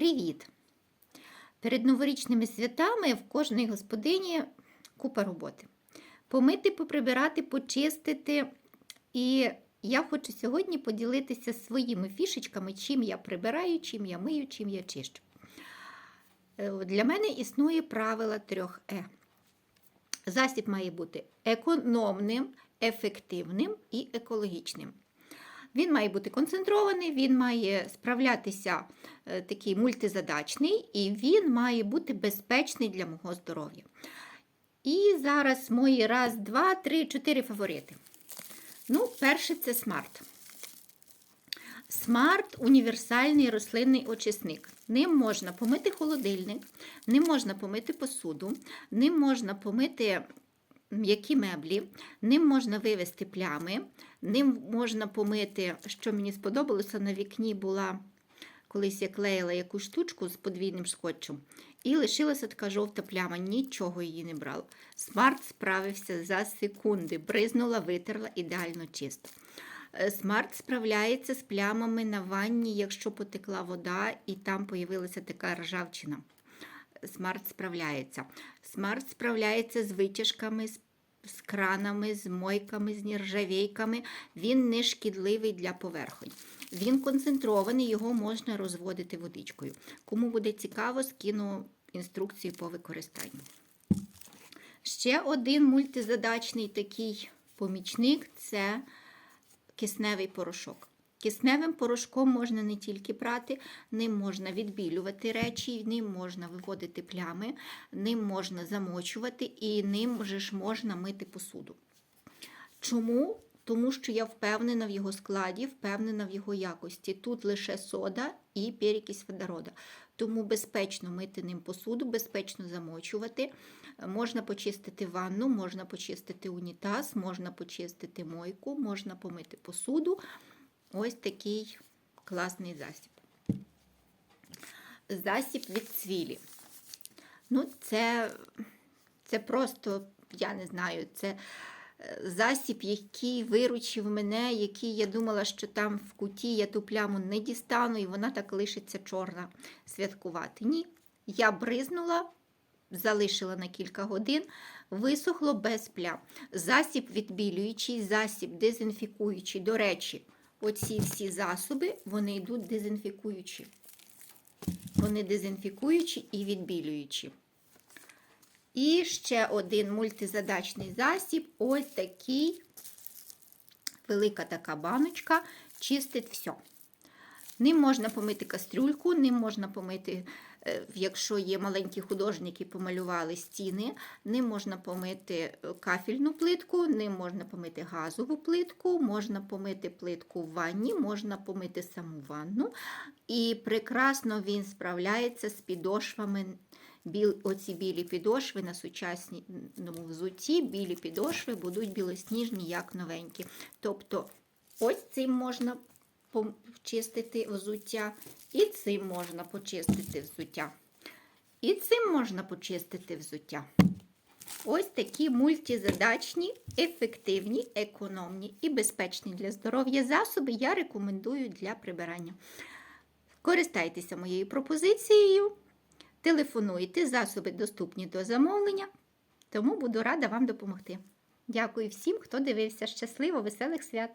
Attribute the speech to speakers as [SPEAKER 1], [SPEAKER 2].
[SPEAKER 1] Привіт! Перед новорічними святами в кожній господині купа роботи. Помити, поприбирати, почистити. І я хочу сьогодні поділитися своїми фішечками, чим я прибираю, чим я мию, чим я чищу. Е, Для мене існує правило трьох Е. Засіб має бути економним, ефективним і екологічним. Він має бути концентрований, він має справлятися е, такий мультизадачний, і він має бути безпечний для мого здоров'я. І зараз мої раз, два, три, чотири фаворити. Ну, перше це смарт. Смарт універсальний рослинний очисник. Ним можна помити холодильник, ним можна помити посуду, ним можна помити м'які меблі, ним можна вивести плями, ним можна помити, що мені сподобалося, на вікні була, колись я клеїла якусь штучку з подвійним скотчем, і лишилася така жовта пляма, нічого її не брала. Смарт справився за секунди, бризнула, витерла ідеально чисто. Е, Смарт справляється з плямами на ванні, якщо потекла вода і там появилася така ржавчина. Смарт справляється. Смарт справляється з витяжками, з, кранами, з мойками, з нержавейками. Він не шкідливий для поверхонь. Він концентрований, його можна розводити водичкою. Кому буде цікаво, скину інструкцію по використанню. Ще один мультизадачний такий помічник це кисневий порошок. Кисневим порошком можна не тільки прати, ним можна відбілювати речі, ним можна виводити плями, ним можна замочувати і ним же ж можна мити посуду. Чому? Тому що я впевнена в його складі, впевнена в його якості. Тут лише сода і перекись водорода. Тому безпечно мити ним посуду, безпечно замочувати. Можна почистити ванну, можна почистити унітаз, можна почистити мойку, можна помити посуду. Ось такий класний засіб. Засіб від цвілі. Ну, це, це просто, я не знаю, це засіб, який виручив мене, який я думала, що там в куті я ту пляму не дістану, і вона так лишиться чорна святкувати. Ні, я бризнула, залишила на кілька годин, висохло без плям. Засіб відбілюючий, засіб дезінфікуючий. До речі, оці всі засоби, вони йдуть дезінфікуючі. Вони дезінфікуючі і відбілюючі. І ще один мультизадачний засіб. Ось такий, велика така баночка, чистить все. Ним можна помити кастрюльку, ним можна помити, якщо є маленькі художники, помалювали стіни, ним можна помити кафельну плитку, ним можна помити газову плитку, можна помити плитку в ванні, можна помити саму ванну. І прекрасно він справляється з підошвами. Біл, оці білі підошви на сучасному взутті, білі підошви будуть білосніжні, як новенькі. Тобто, ось цим можна почистити взуття, і цим можна почистити взуття. І цим можна почистити взуття. Ось такі мультизадачні, ефективні, економні і безпечні для здоров'я засоби я рекомендую для прибирання. Користайтеся моєю пропозицією. Телефонуйте, засоби доступні до замовлення, тому буду рада вам допомогти. Дякую всім, хто дивився. Щасливо, веселих свят!